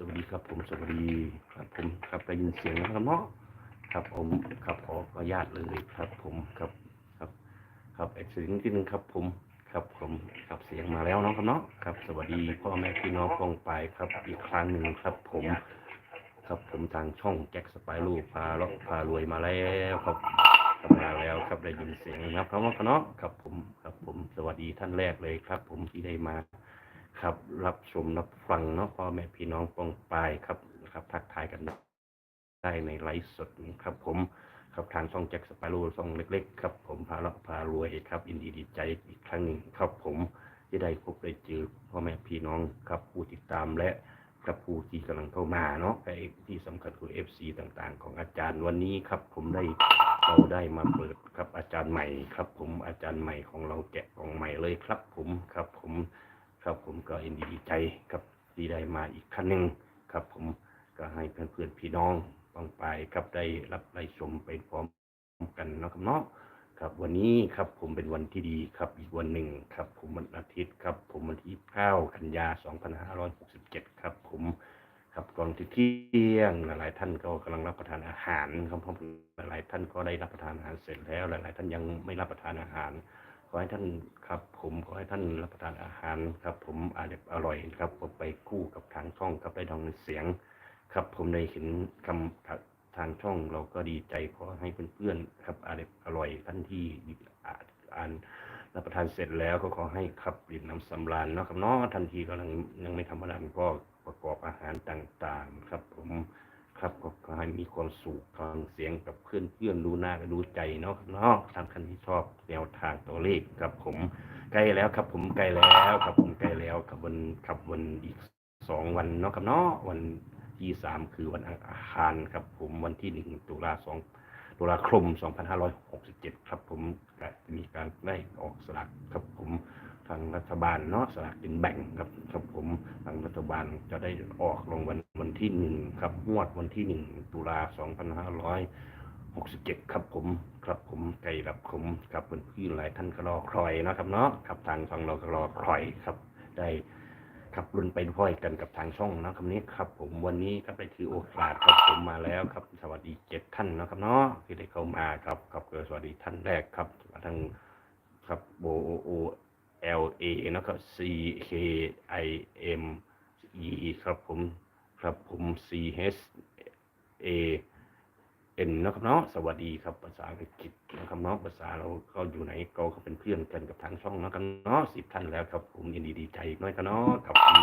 สวัสดีครับผมสวัสดีครับผมครับได้ยินเสียงนะครับเนาะครับผมครับขอขออนุญาตเลยครับผมครับครับครับเอกเสียงที่หนึ่งครับผมครับผมครับเสียงมาแล้วเนาะครับเนาะครับ สวัสดีพ่อแม่พี่น้องกองไปครับอีกครั้งหนึ่งครับผมครับผมทางช่องแจ็คสไปรูพาเลาะพารวยมาแล้วครับมาแล้วครับได้ยินเสียงนะครับครับเนาะครับผมครับผมสวัสดีท่านแรกเลยครับ ผมที่ได้มา ครับ รับชมรับฟังเนาะพ่อแม่พี่น้องปองปายครับครับทักทายกันได้ในไลฟ์สดครับ ผมครับทางช่องแจ็คสปารูช่องเล็ก ๆ ครับ ผมพาเราพารวยครับอินดีดีใจอีกครั้งหนึ่งครับผมที่ได้พบได้เจอพ่อแม่พี่น้องครับผู้ติดตามและกับผู้ที่กำลังเข้ามาเนาะไอ้ที่สำคัญคือ FC ต่างๆ ของอาจารย์วันนี้ครับ ผมได้เราได้มาเปิดครับอาจารย์ใหม่ครับ ผมอาจารย์ใหม่ของเราแกะของใหม่เลยครับ ผมครับ ผม ครับผมก็ยินดีใจครับที่ได้มาอีกครั้งหนึ่งครับ ผมก็ให้เพื่อนๆพี่น้องฟังไปครับได้รับได้ชมไปพร้อมกันเนาะครับเนาะครับวันนี้ครับผมเป็นวันที่ดีครับอีกวันหนึ่งครับ ผมวันอาทิตย์ครับ ผมวันที่9กันยา 2567 ครับ ผมครับก่อนที่เที่ยงหลายๆท่านก็กำลังรับประทานอาหารครับผมหลายๆท่านก็ได้รับประทานอาหารเสร็จแล้ว หลาย ๆ ท่านยังไม่รับประทานอาหาร ขอให้ท่านครับผมขอให้ท่านรับประทานอาหารครับ ผมอาจจะอร่อยครับผมไปคู่กับทางช่องครับได้ดังเสียง ครับ ผมได้เห็นคำทางช่องเราก็ดีใจขอให้เพื่อนๆครับอาจจะอร่อยท่านที่อ่านอ่านรับประทานเสร็จแล้วก็ขอให้ครับดื่มน้ำสำราญเนาะครับเนาะทันทีกำลังยังไม่ทำอะไรก็ประกอบอาหารต่างๆ ครับผม ครับก็ขอให้มีความสุขฟังเสียงกับเพื่อนเพื่อนดูหน้าดูใจเนาะเนาะทางคันที่ชอบแนวทางตัวเลขครับผมใกล้แล้วครับ ผมใกล้แล้วครับผมใกล้แล้วครับวันครับวันอีกสองวันเนาะครับเนาะวันที่สามคือวันอังคารครับ ผมวันที่หนึ่งตุลาสองตุลาคมสองพันห้าร้อยหกสิบเจ็ดครับผมจะมีการได้ออกสลากครับผม ทางรัฐบาลเนาะสลากกินแบ่งครับครับผมทางรัฐบาลจะได้ออกรางวัลวันที่หนึ่งครับงวดวันที่หนึ่งตุลาสองพันห้าร้อยหกสิบเจ็ดครับผมครับผมไก่รับผมครับเพื่อนพี่หลายท่านก็รอคอยนะครับเนาะครับทางช่งเราก็รอคอยครับ ได้ครับรุนไปพ่อยกันกับทางช่องนะครับนี้ครับ ผมวันนี้ก็ได้ถือโอกาสครับผมมาแล้วครับ สวัสดีเจ็ดท่านนะครับเนาะที่ได้เข้ามาครับครับสวัสดีท่านแรกครับทางครับโบโอ L A นะครับ C K I M E ครับผมครับผม C H A เอ็นะครับเนาะสวัสดีครับภาษาอังกฤษนะครับเนาะภาษาเราก็อยู่ไหนก็เป็นเพื่อนกันกับทางช่องนะครับเนาะสิบท่านแล้วครับ ผมยินดีดีใจน้อยกันเนาะครับผม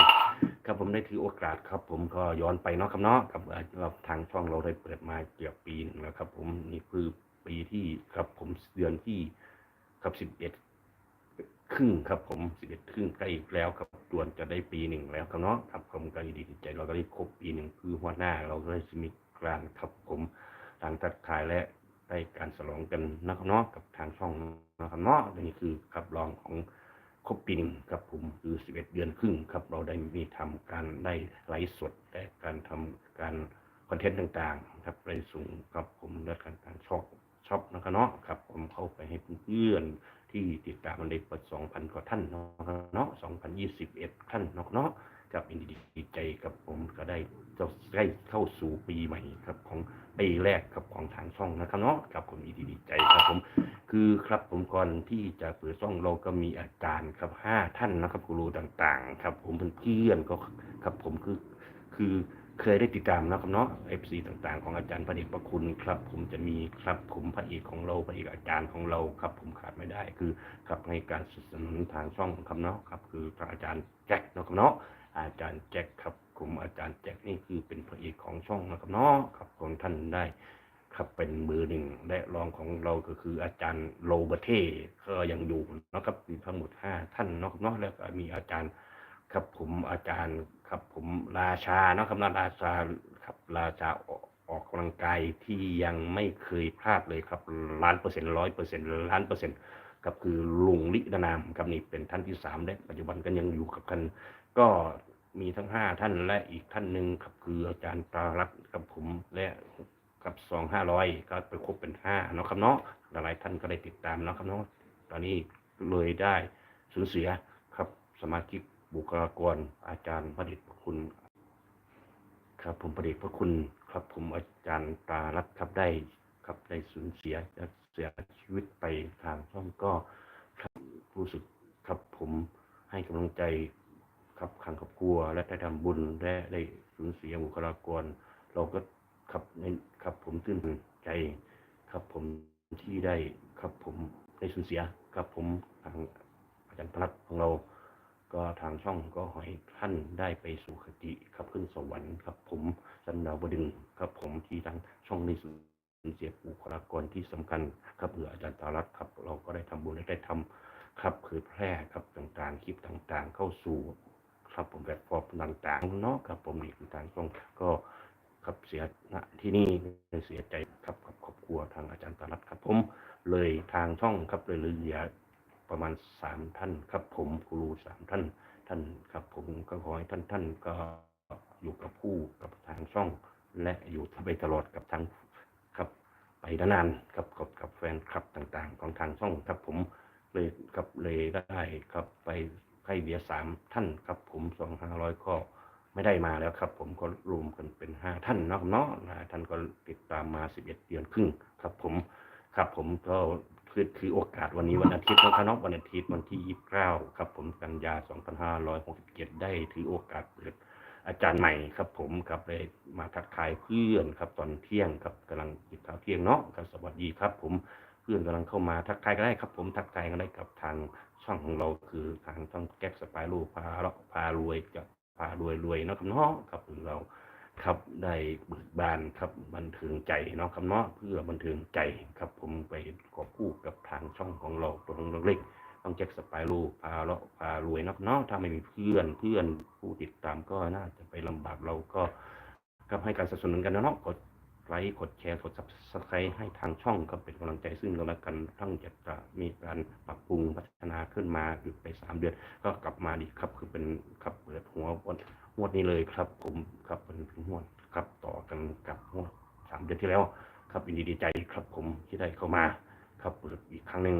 ครับผมได้ถือโอกาสครับ ผมก็ย้อนไปเนาะครับเนาะครับทางช่องเราได้เปิดมาเกือบปีหนึ่งแล้วครับ ผมนี่คือปีที่ครับผมเดือนที่ครับสิบเอ็ด ครึ่งครับผมสิบเอ็ดครึ่งใกล้แล้วครับตวนจะได้ปีหนึ่งแล้วครับเนาะครับผมก็ยินดีดีใจเราก็ได้ครบปีหนึ่งคือหัวหน้าเราก็ได้มีการครับผมทางทักทายและได้การสลองกันนะครับเนาะกับทางช่องนะครับเนาะนี่คือครับรองของครบปีหนึ่งครับผมคือ11เอ็ดเดือนครึ่งครับเราได้มีทำการได้ไลฟ์สดและการทำการคอนเทนต์ต่างๆ ครับไปส่งครับผมและการการช็อปช็อปนะครับเนาะครับผมเข้าไปให้เพื่อนๆ ที่ติดตามมันได้เปิด2,000 กว่าท่านเนาะเนาะ2,021 ท่านเนาะเนาะครับยินดีดีใจกับผมก็ได้จะได้เข้าสู่ปีใหม่ครับของปีแรกครับของทางช่องนะครับเนาะครับผมยินดีดีใจครับผมคือครับผมก่อนที่จะเปิดช่องเราก็มีอาจารย์ครับห้าท่านนะครับกูรูต่างๆ ครับ ผมเพื่อนๆก็ครับผมคือคือ เคยได้ติดตามนะครับเนาะเอฟซีต่างๆ ของอาจารย์พระเดชประคุณครับ ผมจะมีครับผมพระเอกของเราพระเอกอาจารย์ของเราครับ ผมขาดไม่ได้คือครับในการสนับสนุนทางช่องครับเนาะครับคือทางอาจารย์แจ็คนะครับเนาะอาจารย์แจ็คครับผมอาจารย์แจ็คนี่คือเป็นพระเอกของช่องนะครับเนาะครับของท่านได้ครับเป็นมือหนึ่งและรองของเราก็คืออาจารย์โรเบเท่ก็ยังอยู่นะครับมีทั้งหมดห้าท่านนะครับเนาะแล้วก็มีอาจารย์ครับผมอาจารย์ ครับผมราชาเนาะครับนะราชาครับราชาออกออกกำลังกายที่ยังไม่เคยพลาดเลยครับล้านเปอร์เซ็นต์ร้อยเปอร์เซ็นต์ล้านเปอร์เซ็นต์ครับคือลุงลิดนามครับนี่เป็นท่านที่สามและปัจจุบันก็ยังอยู่กับกัน ก็มีทั้งห้าท่านและอีกท่านหนึ่งครับคืออาจารย์ตารัตกับผมและกับสองห้าร้อยก็ไปครบเป็นห้าเนาะครับเนาะหลายท่านก็ได้ติดตามเนาะครับเนาะตอนนี้เลยได้สูญเสียครับสมาชิก บุคลากรอาจารย์พระเดชพระคุณ ครับผมประเดชพระคุณ ครับผมอาจารย์ตารัตครับได้ครับได้สูญเสียเสียชีวิตไปทางช่องก็ครับรู้สึกครับผมให้กำลังใจครับทางครอบครัว และได้ทำบุญและได้สูญเสียบุคลากร เราก็ครับในครับผมตื่นใจ ครับผมที่ได้ครับผมได้สูญเสียครับผมทางอาจารย์พนัทของเรา ก็ทางช่องก็ขอให้ท่านได้ไปสู่คติครับขึ้นสวรรค์ครับผมสันดาวดึงครับผมที่ทางช่องได้สูญเสียบุคลากรที่สำคัญครับเผื่ออาจารย์ตาลัตครับ เราก็ได้ทำบุญและได้ทำครับเผยแพร่ครับต่างๆคลิปต่างๆ เข้าสู่ครับผมแบบฟอร์มต่างๆเนาะครับผมนี่คือทางช่องก็ครับเสียณที่นี่เสียใจครับกับครอบครัวทางอาจารย์ตาลัตครับผมเลยทางช่องครับเลยเหลือ ประมาณสามท่านครับ ผมครูสามท่าน ท่านครับ ผมก็ขอให้ท่านท่านก็อยู่กับผู้กับทางช่อง และอยู่ไปตลอดกับทางครับไปนานๆครับกับกับแฟนคลับต่างๆ ของทางช่องครับผมเลยครับเลยได้ครับไปให้เบียสามท่านครับ ผมสองห้าร้อยก็ไม่ได้มาแล้วครับ ผมก็รวมกันเป็นห้าท่านเนาะเนาะนะท่านก็ติดตามมาสิบเอ็ดเดือนครึ่งครับ ผมครับผมก็ คือคือโอกาสวันนี้วันอาทิตย์นะครับเนาะวันอาทิตย์วันที่ยี่สิบเก้าครับ ผมกันยาสองพันห้าร้อยหกสิบเจ็ดได้ถือโอกาสเปิดอาจารย์ใหม่ครับ ผมครับได้มาทักทายเพื่อนครับ ตอนเที่ยงครับกำลังกินข้าวเที่ยงเนาะครับสวัสดีครับ ผมเพื่อนกำลังเข้ามาทักทายก็ได้ครับ ผมทักทายกันได้กับทางช่องของเราคือทางช่องแก๊กสปายลูพาเลาพารวยกับพารวยรวยเนาะครับเนาะครับเรา ครับได้เบิกบานครับบันเทิงใจเนาะครับเนาะเพื่อบันเทิงใจครับผมไปกอบคู่กับทางช่องของเราตัวเล็กต้องแจ็คสไปรูพาเราะพารวยนักเนาะถ้าไม่มีเพื่อนเพื่อนผู้ติดตามก็น่าจะไปลำบากเราก็ครับให้การสนับสนุนกันนะเนาะกดไลค์กดแชร์กดซับสไครต์ให้ทางช่องก็เป็นกำลังใจซึ่งกันและกันทั้งจะจะมีการปรับปรุงพัฒนาขึ้นมาหยุดไปสามเดือน ก็กลับมาดีครับคือเป็นครับเปิดหัววัน งวดนี้เลยครับผมครับเป็นงวดครับต่อกันกับงวดสามเดือนที่แล้ว ครับยินดีดีใจครับผมที่ได้เข้ามาครับเปิดอีกครั้งหนึ่ง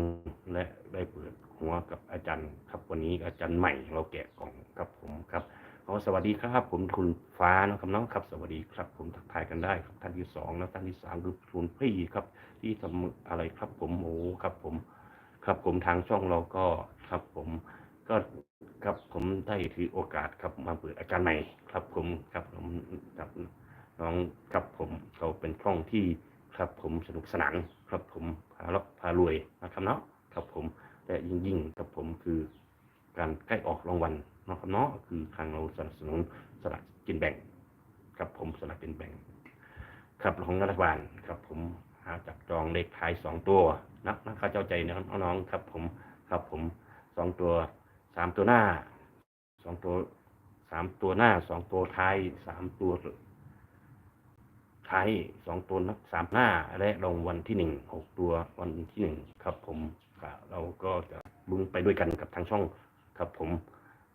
และได้เปิดหัวกับอาจารย์ครับวันนี้อาจารย์ใหม่เราแกะกล่องครับผมครับขอสวัสดีครับ ผมคุณฟ้านะครับน้องครับ สวัสดีครับ ผมทักทายกันได้ครับท่านที่สองแล้วท่านที่สามคือคุณพี่ครับ ที่ทำอะไรครับ ผมโอ้ครับผม ครับผมทางช่องเราก็ครับผมก็ ครับผมได้ถือโอกาสครับมาเปิดอาจารใหม่ครับผมครับผมกับน้องครับผมเราเป็นช่องที่ครับผมสนุกสนานครับผมพาเลาะพารวยนะครับเนาะครับผมและยิ่งยิ่งครับผมคือการใกล้ออกรางวัลเนาะครับเนาะคือทางเราสนับสนุนสลากกินแบ่งครับผมสลากกินแบ่งครับของรัฐบาลครับผมหาจับจองเลขท้ายสองตัวนักนักข้าเจ้าใจนะครับน้องๆครับผมครับผมสองตัว สามตัวหน้าสองตัวสามตัวหน้าสองตัวท้ายสามตัวท้ายสองตัวนับสามหน้า และลงวันที่หนึ่งหกตัววันที่หนึ่งครับผมเราก็จะลุ้นไปด้วยกันกับทางช่องครับผม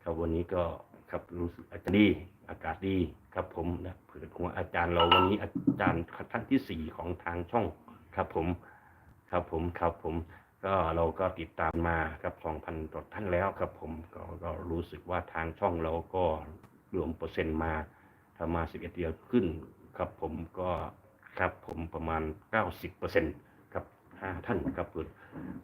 ครับวันนี้ก็ครับรู้สึกอาจจะดีอากาศดีครับผมนะเผื่อหัวอาจารย์เราวันนี้อาจารย์ท่านที่สี่ของทางช่องครับผม ครับผมครับผม ก็เราก็ติดตามมาครับสองพันต่อท่านแล้วครับผมก็ก็รู้สึกว่าทางช่องเราก็รวมเปอร์เซ็นต์มาถ้ามาสิบเอ็ดเดือนขึ้นครับผมก็ครับผมประมาณเก้าสิบเปอร์เซ็นต์ครับห้าท่านครับคือ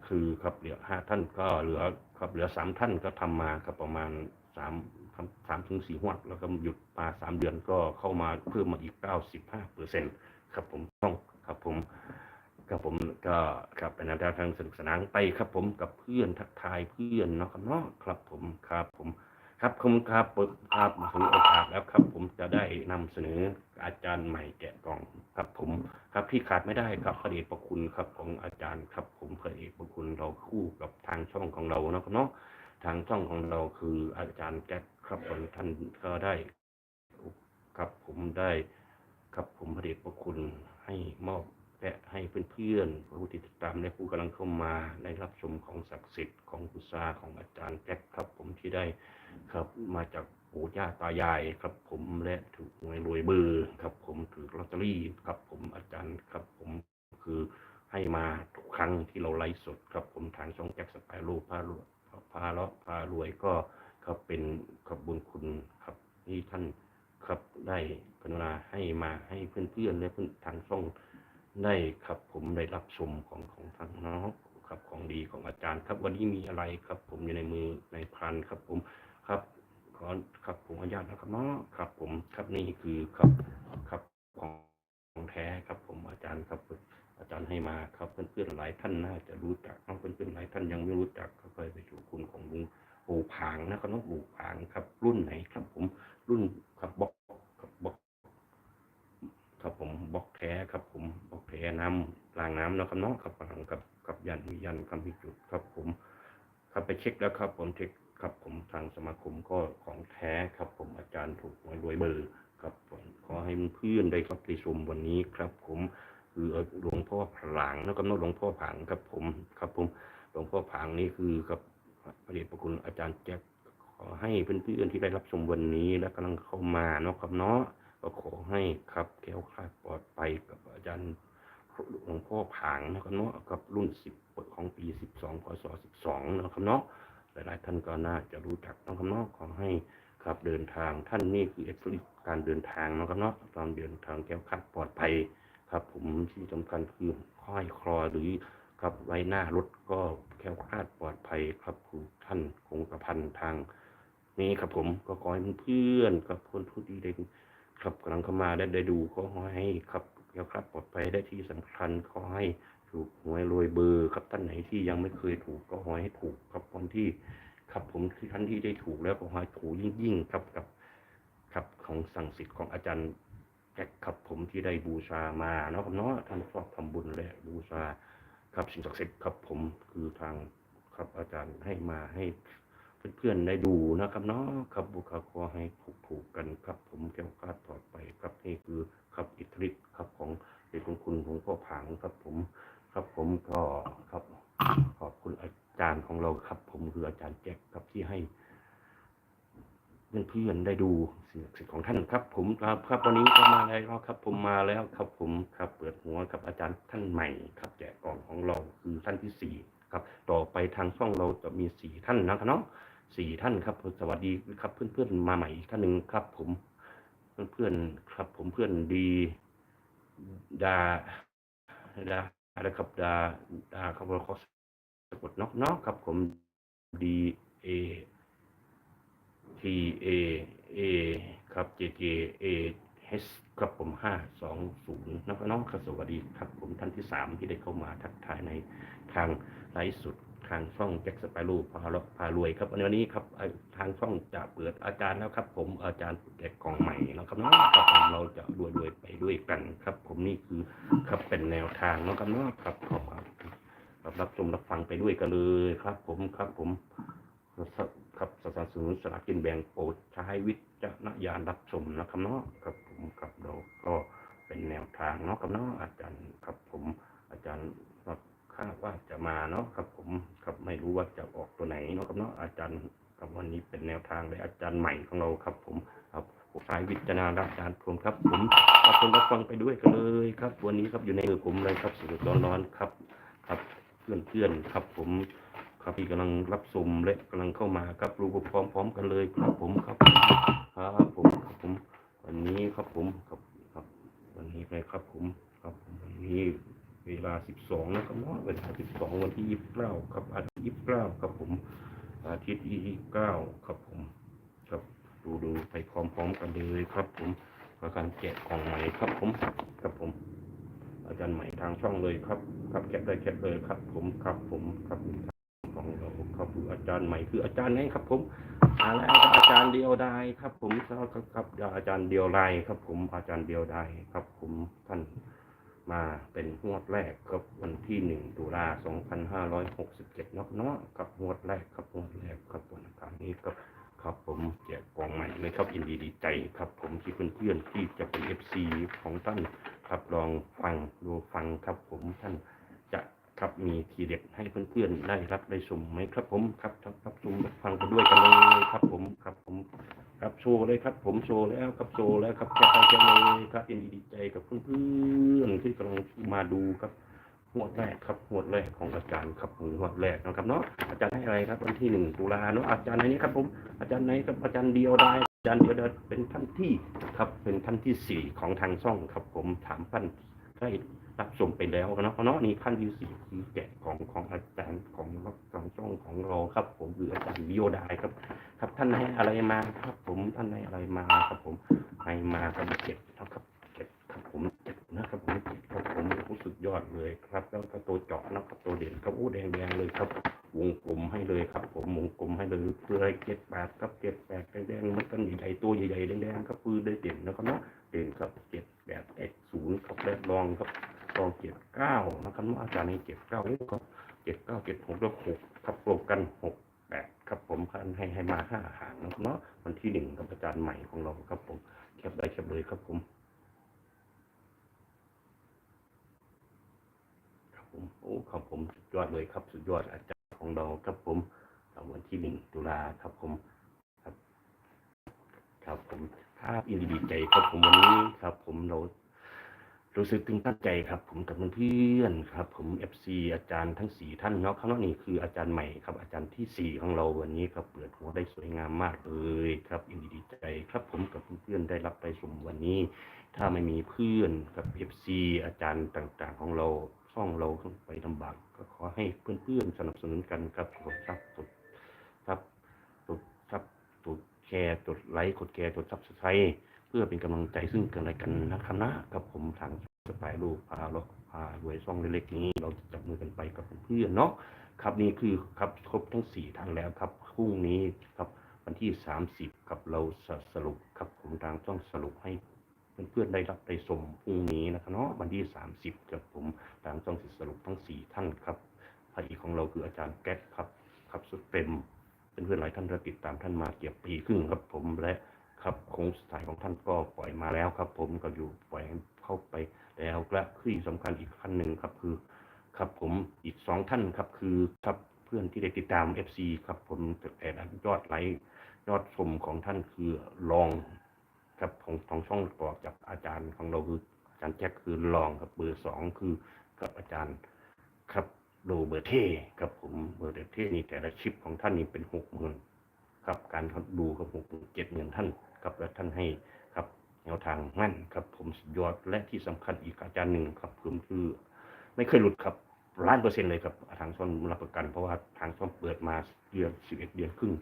คือครับเหลือห้าท่านก็เหลือครับเหลือสามท่านก็ทำมาครับประมาณสามสามถึงสี่หัวดแล้วก็หยุดมาสามเดือนก็เข้ามาเพิ่มมาอีกเก้าสิบห้าเปอร์เซ็นต์ครับผมต้องครับผม ครับผมก็ครับเป็นแนวทางสนุกสนานไปครับ ผมกับเพื่อนทักทายเพื่อนเนาะครับเนาะครับผมครับผม ครับขอบคุณครับเปิดครับถึงโอกาสแล้วครับ ผมจะได้นำเสนออาจารย์ใหม่แกะกล่องครับผมครับที่ขาดไม่ได้ครับพระเดชพระคุณครับของอาจารย์ครับ ผมพระเดชพระคุณเราคู่กับทางช่องของเราเนาะครับเนาะทางช่องของเราคืออาจารย์แก๊กครับผมท่านก็ได้ ครับผมได้ ครับผมพระเดชพระคุณให้มอบ และให้เพื่อนๆผู้ที่ติดตามและผู้กำลังเข้ามาได้รับชมของศักดิ์สิทธิ์ของกุศาของอาจารย์แก๊กครับ ผมที่ได้ครับมาจากปู่ย่าตายายครับ ผมและถูกหวยรวยเบอร์ครับ ผมถือลอตเตอรี่ครับ ผมอาจารย์ครับ ผมคือให้มาทุกครั้งที่เราไลฟ์สดครับ ผมทางช่องแจ็คสไปรูพารวยพาเลาะพารวยก็ครับเป็นขอบบุญคุณครับที่ท่านครับได้กรุณาให้มาให้เพื่อนๆและเพื่อนทางช่อง ได้ครับผมได้รับชมของของทางน้องครับของดีของอาจารย์ครับวันนี้มีอะไรครับผมอยู่ในมือในพันครับผมครับขอครับผมอนุญาตนะครับเนาะครับผมครับนี่คือครับครับของของแท้ครับผมอาจารย์ครับอาจารย์ให้มาครับเพื่อนๆหลายท่านน่าจะรู้จักเนาะเพื่อนๆหลายท่านยังไม่รู้จักก็เคยไปสู่คุณของลุงปู่ผางนะครับน้องปู่ผางครับ รุ่นไหนครับผมรุ่นครับบล็อกครับบล็อก ครับผมบล็อกแท้ครับผมบล็อกแท้น้ำรางน้ำนะครับเนาะครับฝังกับกับยันมียันคำพิจุดครับผมครับไปเช็คแล้วครับ ผมเช็คครับผมทางสมาคมก็ของแท้ครับผมอาจารย์ถูกหวยรวยเบอร์ครับผมขอให้เพื่อนได้รับไปชมวันนี้ครับ ผมคือหลวงพ่อผางนะครับเนาะหลวงพ่อผางครับผมครับผมหลวงพ่อผางนี่คือกับพระเดชพระคุณอาจารย์แจ็คขอให้เพื่อนๆที่ได้รับชมวันนี้และกำลังเข้ามาเนาะครับเนาะ ก็ขอให้ครับแก้วคลาดปลอดภัยกับอาจารย์หลวงพ่อผางนะครับเนาะกับรุ่นสิบของปีสิบสองพศสิบสองนะครับเนาะหลายๆท่านก็น่าจะรู้จักนะครับเนาะขอให้ครับเดินทางท่านนี่คือเอ็กซ์ลิการเดินทางนะครับเนาะตอนเดินทางแก้วคลาดปลอดภัยครับ ผมที่สำคัญคือห้อยคลอหรือครับไว้หน้ารถก็แคล้วคลาดปลอดภัยครับคือท่านคงกระพันทาง นี้ครับผมก็ขอให้เพื่อนกับคนผู้ดีได้ ครับกำลังเข้ามาได้ได้ดูขอให้ครับเกี่ยวครับปลอดภัยได้ที่สำคัญขอให้ถูกหวยรวยเบอร์ครับท่านไหนที่ยังไม่เคยถูกก็ขอให้ถูกครับคนที่ครับผมที่ท่านที่ได้ถูกแล้วก็ขอให้ถูกยิ่งยิ่งๆครับกับครับของสั่งสิทธิ์ของอาจารย์แจ็คครับผมที่ได้บูชามาเนาะครับเนาะท่านชอบทำบุญและบูชาครับสิ่งศักดิ์สิทธิ์ครับผมคือทางครับอาจารย์ให้มาให้ เพื่อนๆได้ดูนะครับเนาะครับบุคคลให้ถูกถูกๆกันครับ ผมแก้วคาดปลอดภัยครับนี่คือครับอิทธิฤทธิ์ครับของเดชคุณคุณของพ่อผางครับผมครับผมก็ครับขอบคุณอาจารย์ของเราครับ ผมคืออาจารย์แจ็คครับที่ให้เพื่อนๆได้ดูสิ่งศักดิ์สิทธิ์ของท่านครับ ผมครับครับวันนี้ก็มาแล้วครับผมมาแล้วครับผมครับเปิดหัวกับอาจารย์ท่านใหม่ครับแจกกล่องของเราคือท่านที่สี่ครับ ต่อไปทางช่องเราจะมีสี่ท่านนะครับเนาะ สี่ท่านครับ สวัสดีครับเพื่อนๆมาใหม่อีกท่านหนึ่งครับ ผมเพื่อนๆครับ ผมเพื่อนดีดาดาอะไรครับดาดาครับเราขอสะกดนาะเนาะครับผม D A T A A ครับ J J A H ครับผมห้าสองศูนย์นะครับน้องสวัสดีครับผมท่านที่สามที่ได้เข้ามาทักทายในทางไลฟ์สดทางช่องแจ็คสไปรูพาราพารวยครับวันนี้ครับทางช่องจะเปิดอาจารย์แล้วครับ ผมอาจารย์แจกกล่องใหม่นะครับเนาะครับผมเราจะรวยรวยไปด้วยกันครับ ผมนี่คือครับเป็นแนวทางนะครับเนาะครับขอบคุณครับรับชมรับฟังไปด้วยกันเลยครับ ผมครับผมครับสนับสนุนสลากกินแบ่งโปรดใช้วิจารณญาณรับชมนะครับเนาะครับผมครับเราก็เป็น แนวทางเนาะครับเนาะอาจารย์ครับผม อาจารย์ครับคาดว่าจะมาเนาะครับผมครับไม่รู้ว่าจะออกตัวไหนเนาะครับเนาะอาจารย์ครับวันนี้เป็นแนวทางเลยอาจารย์ใหม่ของเราครับ ผมครับใช้วิจารณญาณผมครับ ผมรับชมรับฟังไปด้วยกันเลยครับ วันนี้ครับอยู่ในมือผมเลยครับสดร้อนๆครับ ครับเพื่อนๆครับ ผมครับที่กำลังรับชมและกำลังเข้ามาครับรู้พร้อมๆกันเลยครับผมครับ ครับผมครับผม วันนี้ครับผมครับ วันนี้เลยครับผมครับวันนี้เวลาสิบสองนะครับเนาะเวลาสิบสองวันที่ยี่สิบเก้าครับอาทิตย์ยี่สิบเก้าครับผม อาทิตย์ยี่สิบเก้าครับผมครับดูดูไปพร้อมๆกันเลยครับผมกับการแกะกล่องใหม่ครับผมครับผม อาจารย์ใหม่ทางช่องเลยครับ ครับแคปได้แคปเลยครับ ผมครับผมครับ ของเราครับอาจารย์ใหม่คืออาจารย์ไหนครับ ผมอ่าแล้วก็อาจารย์เดียวดายครับ ผมครับครับครับอาจารย์เดียวดายครับ ผมอาจารย์เดียวดายครับ ผมท่านมาเป็นงวดแรกครับวันที่หนึ่งตุลาสองพันห้าร้อยหกสิบเจ็ดนาะเนาะครับงวดแรกครับงวดแรกครับวันอังคารนี้ครับครับ ผมแจกกองใหม่เลยครับยินดีดีใจครับ ผมที่เพื่อนๆที่จะเป็นเอฟซีของท่านครับลองฟังดูฟังครับผมท่าน ครับมีทีเด็ดให้เพื่อนๆได้รับได้ชมไหมครับผมครับครับรับชมรับฟังไปด้วยกันเลยครับผมครับผม ครับโชว์เลยครับ ผมโชว์แล้วครับโชว์แล้วครับแค่ไปแค่เลยครับยินดีใจกับเพื่อนๆที่กำลังมาดูครับหัวดแรกครับหัวดแรกของอาจารย์ครับหัวดแรกนะครับเนาะอาจารย์ให้อะไรครับวันที่หนึ่งตุลาเนาะอาจารย์ไหนนี้ครับผมอาจารย์ไหนครับอาจารย์เดียวได้จารย์เดียวดายเป็นท่านที่ครับเป็นท่านที่สี่ของทางช่องครับผมถามท่าน ได้รับชมไปแล้วเนาะเนาะนี่ท่านที่สี่คือแกะของของอาจารย์ของทางช่องของเราครับ ผมคืออาจารย์วิโยดายครับ ครับท่านให้อะไรมาครับ ผมท่านให้อะไรมาครับ ผมให้มาครับเจ็ดนะครับเจ็ดครับผมเจ็ดนะครับผมเจ็ดครับผมรู้สึกยอดเลยครับ แล้วก็ตัวเจาะนะครับตัวเด่นครับอู้แดงๆเลยครับวงกลมให้เลยครับ ผมวงกลมให้เลยเพื่อให้เจ็ดแปดครับเจ็ดแปดแดงๆมันก็ใหญ่ๆตัวใหญ่ๆแดงๆครับคือได้เด่นนะครับเนาะเด่นครับเจ็ดแปดเอ็ด นย์ครับและรองครับรองเจ็ดเก้านะครับเนาอาจารย์ให้เจ็ดเก้าครับเจ็ดเก้าเจ็ดหกแล้วหกครับรวมกันหกแปดครับผมคันให้ให้มาห้าหางนะครับเนาะวันที่หนึ่งกับอาจารย์ใหม่ของเราครับผมแคปได้แคปเลยครับผมครับผมโอ้ครับผมสุดยอดเลยครับ สุดยอดอาจารย์ของเราครับผมวันที่หนึ่งตุลาครับผมครับ ครับผมภาพอินดีใจครับผมวันนี้ครับผมเรา รู้สึกตึงตั้งใจครับ ผมกับเพื่อนครับ ผมเอฟซีอาจารย์ทั้งสี่ท่านเนาะข้างนอกนี่คืออาจารย์ใหม่ครับ อาจารย์ที่สี่ของเราวันนี้ครับเปิดหัวได้สวยงามมากเลยครับอินดีใจครับ ผมกับเพื่อนๆได้รับไปชมวันนี้ ถ้าไม่มีเพื่อนกับเอฟซีอาจารย์ต่างๆ ของเราช่องเราไปลำบากก็ขอให้เพื่อนๆสนับสนุนกันครับกดซับกดซับกดซับกดแชร์กดไลค์กดแชร์กดซับสไครต์เพื่อเป็นกำลังใจซึ่งกันและกันนะครับนะครับผมทางสปายลูกพาเราพารวยช่องเล็กๆนี้ เราจะจับมือกันไปกับเพื่อนเนาะครับนี่คือครับครบทั้งสี่ท่านแล้วครับพรุ่งนี้ครับวันที่สามสิบครับเราสรุปครับผมทางช่องสรุปให้เพื่อนๆได้รับไปชมพรุ่งนี้นะครับเนาะวันที่ 30กับผมทางช่องสิสรุปทั้ง 4 ท่านครับพระอกของเราคืออาจารย์แก๊กครับครับสุดเต็มเป็นเพื่อนหลายท่านเราติดตามท่านมาเกือบปีครึ่งครับผมและ ครับคงสุดท้ายของท่านก็ปล่อยมาแล้วครับ ผมก็อยู่ปล่อยเข้าไปแล้วและที่สำคัญอีกท่านหนึ่งครับคือ ครับผมอีกสองท่านครับคือครับเพื่อนที่ได้ติดตาม FC ครับผมแต่ยอดไลค์ยอดชมของท่านคือรองครับของของช่องประกอจากอาจารย์ของเราคืออาจารย์แจ็คคือรองครับเบอร์สองคือกับอาจารย์ครับโรเบอร์เท่ครับผมเบอร์เท่นี่แต่ละชิปของท่านนี่เป็นหกหมื่นครับการดูกับหกหมื่นเจ็ดหมื่นท่าน ครับและท่านให้ครับแนวทางมั่นครับผมสุดยอดและที่สำคัญอีกอาจารย์หนึ่งครับผมคือไม่เคยหลุดครับล้านเปอร์เซ็นต์เลยครับทางช่องรับประกัน เพราะว่าทางช่องเปิดมาเดือนสิบเอ็ดเดือนครึ่ง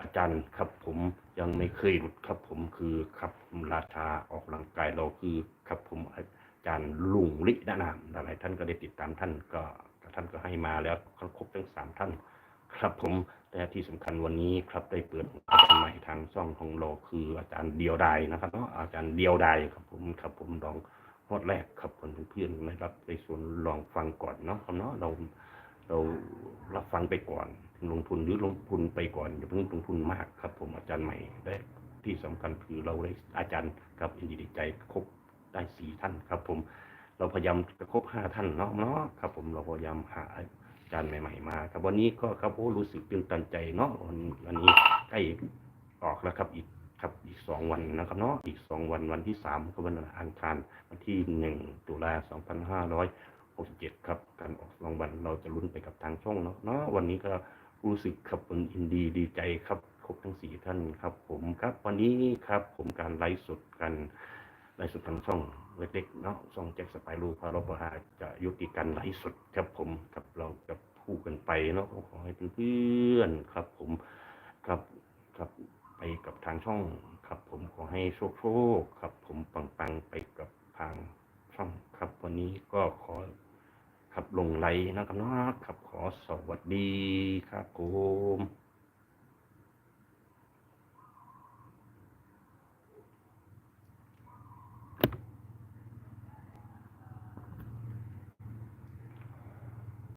อาจารย์ครับผมยังไม่เคยหลุดครับผมคือครับราชาออกกำลังกายเราคือครับผมอาจารย์ลุงลิดานามหลายท่านก็ได้ติดตามท่านก็ท่านก็ให้มาแล้วครบทั้งสามท่าน ครับผมแต่ที่สำคัญวันนี้ครับได้เปิดอาจารย์ใหม่ทางช่องของเราคืออาจารย์เดียวดายนะครับเนาะอาจารย์เดียวดายครับผมครับผมลองฮอดแรกครับเพื่อนๆนะครับในส่วนลองฟังก่อนเนาะครับเนาะเราเรารับฟังไปก่อนลงทุนหรือลงทุนไปก่อนอย่าเพิ่งลงทุนมากครับ ผมอาจารย์ใหม่และที่สำคัญคือเราได้อาจารย์กับอินดีใจครบได้สี่ท่านครับ ผม เราพยายามจะครบห้าท่านเนาะเนาะครับ ผมเราพยายามหา จารใหม่ ๆ มาครับวันนี้ก็ครับโอ้รู้สึกตื่นตันใจเนาะวันวันนี้ใกล้ออกแล้วครับอีกครับอีกสองวันนะครับเนาะอีกสองวันวันที่สามก็วันอังคารวันที่หนึ่งตุลาสองพันห้าร้อย67ครับการออกรางวัลเราจะลุ้นไปกับทางช่องเนาะเนาะวันนี้ก็รู้สึกขับเป็นอินดีดีใจครับครบทั้งสี่ท่านครับ ผมครับ วันนี้ครับผมการไลฟ์สดกัน ไลฟ์สดทางช่องเล็กๆเนาะช่องแจ็คสไปรูพาเราพาจะยุติการไลฟ์สดครับผมกับเราจะพูดกันไปเนาะขอให้เพื่อนครับผมครับครับไปกับทางช่องครับผมขอให้โชคโชคครับผมปังๆไปกับทางช่องครับวันนี้ก็ขอครับลงไลน์นะครับเนาะครับขอสวัสดีครับผม